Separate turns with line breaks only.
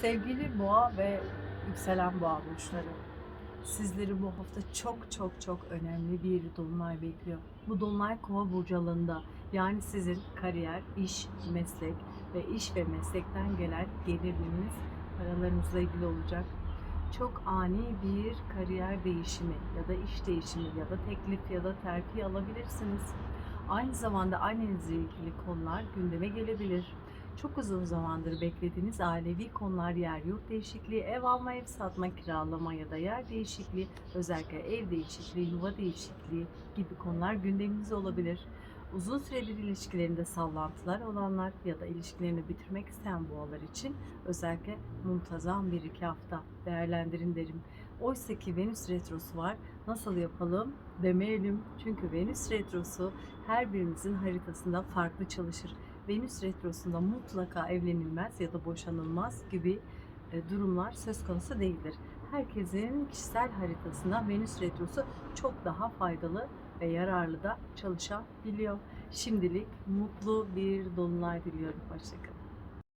Sevgili boğa ve yükselen boğa burçları. Sizleri bu hafta çok çok çok önemli bir dolunay bekliyor. Bu dolunay kova burcu alanında. Yani sizin kariyer, iş, meslek ve iş ve meslekten gelen gelirleriniz paralarınızla ilgili olacak. Çok ani bir kariyer değişimi ya da iş değişimi ya da teklif ya da terfi alabilirsiniz. Aynı zamanda annenizle ilgili konular gündeme gelebilir. Çok uzun zamandır beklediğiniz ailevi konular, yer yurt değişikliği, ev alma, ev satma, kiralama ya da yer değişikliği, özellikle ev değişikliği, yuva değişikliği gibi konular gündeminizde olabilir. Uzun süredir ilişkilerinde sallantılar olanlar ya da ilişkilerini bitirmek isteyen boğalar için özellikle muntazam bir iki hafta değerlendirin derim. Oysa ki Venüs Retrosu var. Nasıl yapalım demeyelim. Çünkü Venüs Retrosu her birimizin haritasında farklı çalışır. Venüs Retrosu'nda mutlaka evlenilmez ya da boşanılmaz gibi e, durumlar söz konusu değildir. Herkesin kişisel haritasında Venüs Retrosu çok daha faydalı ve yararlı da çalışabiliyor. Şimdilik mutlu bir dolunay diliyorum. Hoşçakalın.